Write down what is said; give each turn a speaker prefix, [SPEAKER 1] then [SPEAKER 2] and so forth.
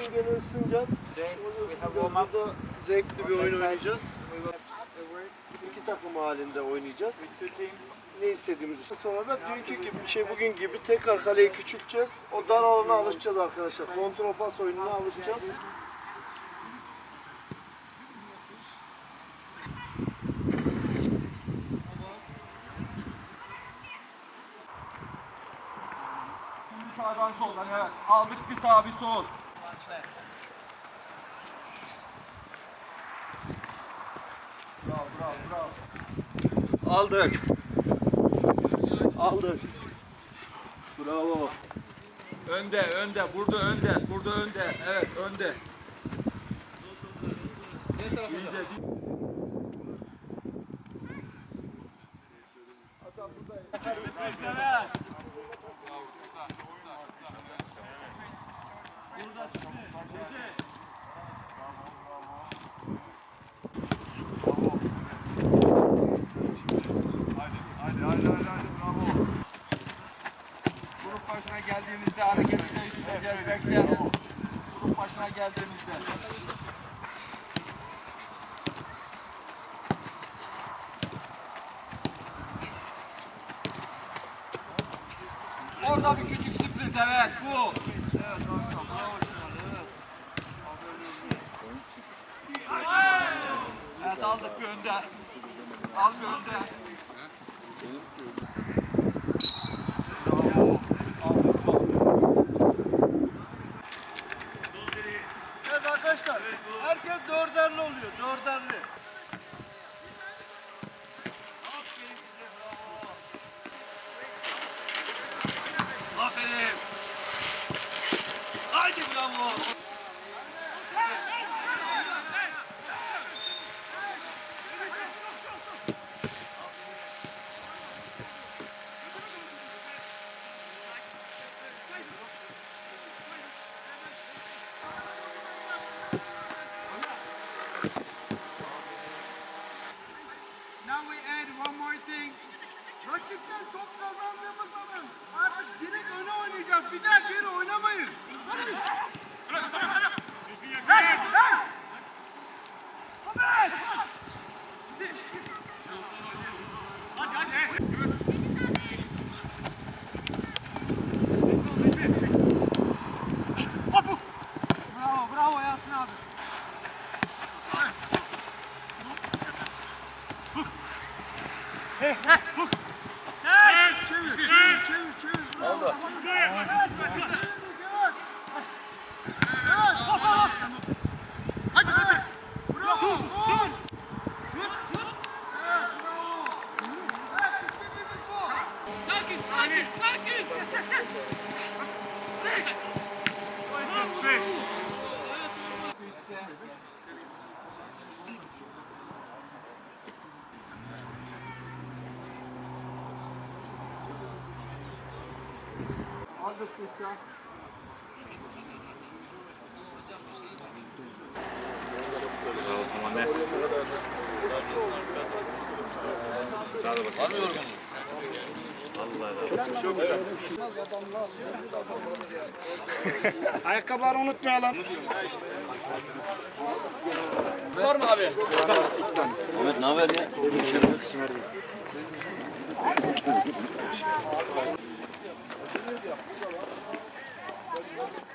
[SPEAKER 1] bugün gene ısınacağız. Burada zevkli bir oyun oynayacağız. İki takım halinde oynayacağız. Ne istediğimizi. Sonra da dünkü gibi şey bugün gibi tekrar kaleyi küçülteceğiz. O dar alana alışacağız arkadaşlar. Kontrol pas oyununa alışacağız.
[SPEAKER 2] Sağdan soldan evet. Aldık bir sağ bir sol. Bravo bravo bravo. Aldık. Aldık. Bravo. Önde önde burada önde burada önde evet önde. İyice dik. Hasan buradayım.
[SPEAKER 3] Hadi hadi hadi hadi bravo.
[SPEAKER 2] Grup başına geldiğimizde hareketi değiştireceğiz. Bekle. Grup başına geldiğimizde. Orada bir küçük sprint evet bu.
[SPEAKER 1] Evet harika. Bravo Sinan. Evet.
[SPEAKER 2] Evet aldık bir önde. Al bir önde.
[SPEAKER 1] Evet arkadaşlar. Herkes dörderli oluyor. Dörderli.
[SPEAKER 2] Aferin. Haydi bravo.
[SPEAKER 4] Now we add one more thing. Rakipten top kazandığımız zaman artık direkt öne oynayacağız. Bir daha geri oynamayın. Hey, hey! Ahmet! Hadi hadi. hey. Hopuk! Bravo, bravo Yasin abi. Çevir, çevir, çevir, çevir.
[SPEAKER 1] Oldu.
[SPEAKER 4] Hadi hadi. Bravo. Gol. Şut, şut. Evet, bravo. Evet, istediğimiz bu.
[SPEAKER 5] Sakin, sakin, sakin. Yes, yes, yes. Neyse.
[SPEAKER 2] Aldık kuşlar.
[SPEAKER 4] Ayakkabıları unutmayalım.
[SPEAKER 5] Var mı abi?